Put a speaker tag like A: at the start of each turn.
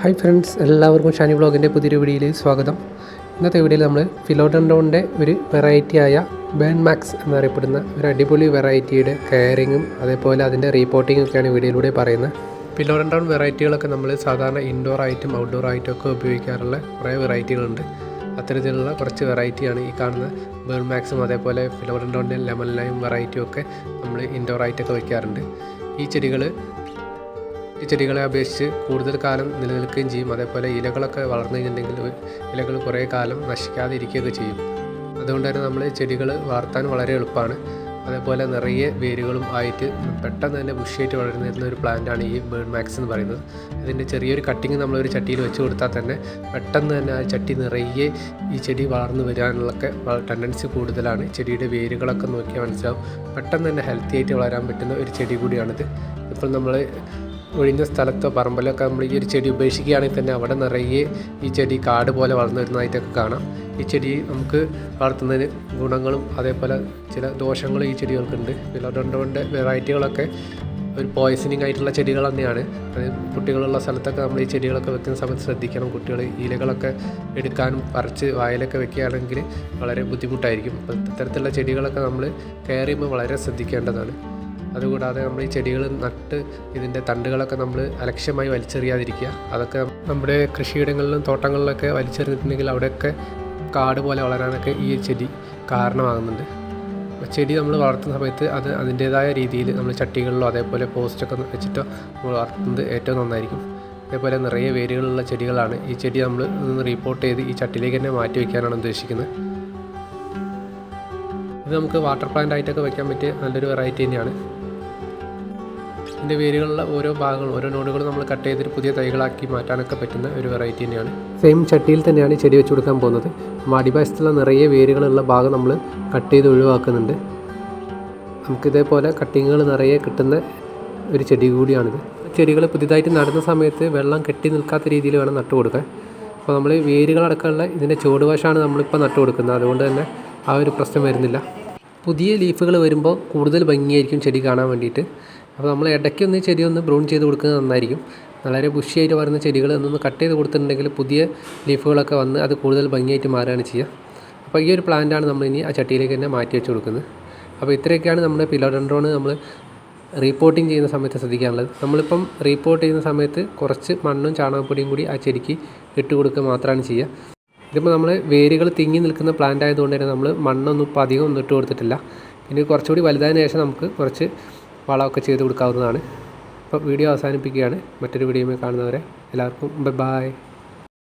A: Hi friends എല്ലാവർക്കും ഷാനി ബ്ലോഗിന്റെ പുതിയൊരു വീഡിയോയിലേക്ക് സ്വാഗതം. ഇന്നത്തെ വീഡിയോയിൽ നമ്മൾ ഫിലോഡൻഡോണിന്റെ ഒരു വെറൈറ്റി ആയ ബേൺ മാക്സ് എന്നറിയപ്പെടുന്ന ഒരു അടിപൊളി വെറൈറ്റിയുടെ കെയറിങ്ങും അതേപോലെ അതിന്റെ റീപ്പോർട്ടിങ്ങും ഒക്കെയാണ് വീഡിയോയിലൂടെ പറയുന്നത്. ഫിലോഡൻഡോൺ വെറൈറ്റികളൊക്കെ നമ്മൾ സാധാരണ ഇൻഡോർ ആയിട്ടും ഔട്ട്ഡോർ ആയിട്ടും ഒക്കെ ഉപയോഗിക്കാറുള്ള കുറേ വെറൈറ്റികളുണ്ട് അത്തരത്തിലുള്ള കുറച്ച് വെറൈറ്റിയാണ് ഈ കാണുന്ന ബേൺ മാക്സും അതേപോലെ ഫിലോഡൻഡോണിന്റെ ലെമൺ ലൈം വെറൈറ്റിയും ഒക്കെ നമ്മൾ ഇൻഡോർ ആയിട്ടൊക്കെ വയ്ക്കാറുണ്ട്. ഈ ചെടികൾ ചെടികളെ അപേക്ഷിച്ച് കൂടുതൽ കാലം നിലനിൽക്കുകയും ചെയ്യും. അതേപോലെ ഇലകളൊക്കെ വളർന്നു കഴിഞ്ഞിട്ടുണ്ടെങ്കിൽ ഇലകൾ കുറേ കാലം നശിക്കാതെ ഇരിക്കുകയൊക്കെ ചെയ്യും. അതുകൊണ്ട് തന്നെ നമ്മൾ ചെടികൾ വളർത്താൻ വളരെ എളുപ്പമാണ്. അതേപോലെ നിറയെ വേരുകളും ആയിട്ട് പെട്ടെന്ന് തന്നെ ബുഷിയായിട്ട് വളരുന്ന ഒരു പ്ലാന്റാണ് ഈ ബേൺ മാക്സ് എന്ന് പറയുന്നത്. ഇതിന്റെ ചെറിയൊരു കട്ടിങ് നമ്മളൊരു ചട്ടിയിൽ വെച്ച് കൊടുത്താൽ തന്നെ പെട്ടെന്ന് തന്നെ ആ ചട്ടി നിറയെ ഈ ചെടി വളർന്നു വരാനുള്ളൊക്കെ ടെൻഡൻസി കൂടുതലാണ്. ചെടിയുടെ വേരുകളൊക്കെ നോക്കിയാൽ മനസ്സിലാവും. പെട്ടെന്ന് തന്നെ ഹെൽത്തി ആയിട്ട് വളരാൻ പറ്റുന്ന ഒരു ചെടി കൂടിയാണിത്. ഇപ്പോൾ നമ്മൾ ഒഴിഞ്ഞ സ്ഥലത്തോ പറമ്പിലൊക്കെ നമ്മൾ ഈ ഒരു ചെടി ഉപേക്ഷിക്കുകയാണെങ്കിൽ തന്നെ അവിടെ നിറയെ ഈ ചെടി കാട് പോലെ വളർന്നു വരുന്നതായിട്ടൊക്കെ കാണാം. ഈ ചെടി നമുക്ക് വളർത്തുന്നതിന് ഗുണങ്ങളും അതേപോലെ ചില ദോഷങ്ങളും ഈ ചെടികൾക്കുണ്ട്. ഫിലോഡോണ്ടോന്റെ വെറൈറ്റികളൊക്കെ ഒരു പോയ്സണിങ് ആയിട്ടുള്ള ചെടികൾ തന്നെയാണ്. അത് കുട്ടികളുള്ള സ്ഥലത്തൊക്കെ നമ്മൾ ഈ ചെടികളൊക്കെ വെക്കുന്ന സമയത്ത് ശ്രദ്ധിക്കണം. കുട്ടികൾ ഇലകളൊക്കെ എടുക്കാനും പറിച്ച് വായിലൊക്കെ വെക്കുകയാണെങ്കിൽ വളരെ ബുദ്ധിമുട്ടായിരിക്കും. അപ്പോൾ ഇത്തരത്തിലുള്ള ചെടികളൊക്കെ നമ്മൾ കെയർ ചെയ്യുമ്പോൾ വളരെ ശ്രദ്ധിക്കേണ്ടതാണ്. അതുകൂടാതെ നമ്മൾ ഈ ചെടികൾ നട്ട് ഇതിന്റെ തണ്ടുകളൊക്കെ നമ്മൾ അലക്ഷ്യമായി വലിച്ചെറിയാതിരിക്കുക. അതൊക്കെ നമ്മുടെ കൃഷിയിടങ്ങളിലും തോട്ടങ്ങളിലൊക്കെ വലിച്ചെറിഞ്ഞിട്ടുണ്ടെങ്കിൽ അവിടെയൊക്കെ കാട് പോലെ വളരാനൊക്കെ ഈ ചെടി കാരണമാകുന്നുണ്ട്. ചെടി നമ്മൾ വളർത്തുന്ന സമയത്ത് അത് അതിന്റേതായ രീതിയിൽ നമ്മൾ ചട്ടികളിലോ അതേപോലെ പോസ്റ്റൊക്കെ വെച്ചിട്ടോ നമ്മൾ വളർത്തുന്നത് ഏറ്റവും നന്നായിരിക്കും. അതേപോലെ നിറയെ വേരുകളുള്ള ചെടികളാണ് ഈ ചെടി നമ്മൾ ഒന്ന് റിപ്പോർട്ട് ചെയ്ത് ഈ ചട്ടിയിലേക്ക് തന്നെ മാറ്റി വയ്ക്കാനാണ് ഉദ്ദേശിക്കുന്നത്. ഇത് നമുക്ക് വാട്ടർ പ്ലാന്റ് ആയിട്ടൊക്കെ വയ്ക്കാൻ പറ്റിയ നല്ലൊരു വെറൈറ്റി തന്നെയാണ്. ഇതിന്റെ വേരുകളിലെ ഓരോ ഭാഗങ്ങളും ഓരോ നോഡുകളും നമ്മൾ കട്ട് ചെയ്തിട്ട് പുതിയ തൈകളാക്കി മാറ്റാനൊക്കെ പറ്റുന്ന ഒരു വെറൈറ്റി തന്നെയാണ്. സെയിം ചട്ടിയിൽ തന്നെയാണ് ചെടി വെച്ച് കൊടുക്കാൻ പോകുന്നത്. അടിഭാഗത്തുള്ള നിറയെ വേരുകളുള്ള ഭാഗം നമ്മൾ കട്ട് ചെയ്ത് ഒഴിവാക്കുന്നുണ്ട്. നമുക്കിതേപോലെ കട്ടിങ്ങുകൾ നിറയെ കിട്ടുന്ന ഒരു ചെടി കൂടിയാണിത്. ചെടികൾ പുതിയതായിട്ട് നടുന്ന സമയത്ത് വെള്ളം കെട്ടി നിൽക്കാത്ത രീതിയിൽ വേണം നട്ടു കൊടുക്കാൻ. അപ്പോൾ നമ്മൾ വേരുകളടക്കമുള്ള ഇതിന്റെ ചുവടുവശമാണ് നമ്മളിപ്പോൾ നട്ടു കൊടുക്കുന്നത്. അതുകൊണ്ട് തന്നെ ആ ഒരു പ്രശ്നം വരുന്നില്ല. പുതിയ ലീഫുകൾ വരുമ്പോൾ കൂടുതൽ ഭംഗിയായിരിക്കും ചെടി കാണാൻ വേണ്ടിയിട്ട്. അപ്പോൾ നമ്മൾ ഇടയ്ക്കൊന്ന് ചെടി ഒന്ന് ബ്രൗൺ ചെയ്ത് കൊടുക്കുന്നത് നന്നായിരിക്കും. വളരെ ബുഷിയായിട്ട് വരുന്ന ചെടികൾ ഒന്ന് കട്ട് ചെയ്ത് കൊടുത്തിട്ടുണ്ടെങ്കിൽ പുതിയ ലീഫുകളൊക്കെ വന്ന് അത് കൂടുതൽ ഭംഗിയായിട്ട് മാറുകയാണ് ചെയ്യുക. അപ്പോൾ ഈ ഒരു പ്ലാന്റാണ് നമ്മൾ ഇനി ആ ചട്ടിയിലേക്ക് തന്നെ മാറ്റി വെച്ച് കൊടുക്കുന്നത്. അപ്പോൾ ഇത്രയൊക്കെയാണ് നമ്മുടെ പിലോഡൻഡ്രോൺ നമ്മൾ റീപ്പോർട്ടിങ് ചെയ്യുന്ന സമയത്ത് ശ്രദ്ധിക്കാനുള്ളത്. നമ്മളിപ്പം റീപ്പോർട്ട് ചെയ്യുന്ന സമയത്ത് കുറച്ച് മണ്ണും ചാണകപ്പൊടിയും കൂടി ആ ചെടിക്ക് ഇട്ട് കൊടുക്കുക മാത്രമാണ് ചെയ്യുക. ഇതിപ്പോൾ നമ്മൾ വേരുകൾ തിങ്ങി നിൽക്കുന്ന പ്ലാന്റ് ആയതുകൊണ്ട് തന്നെ നമ്മൾ മണ്ണൊന്നും ഇപ്പോൾ അധികം ഒന്നും ഇട്ട് കൊടുത്തിട്ടില്ല. ഇനി കുറച്ചുകൂടി വലുതായതിനു ശേഷം നമുക്ക് കുറച്ച് വളമൊക്കെ ചെയ്ത് കൊടുക്കാവുന്നതാണ്. അപ്പോൾ വീഡിയോ അവസാനിപ്പിക്കുകയാണ്. മറ്റൊരു വീഡിയോയിൽ കാണുന്നവരെ എല്ലാവർക്കും ബൈ ബായ്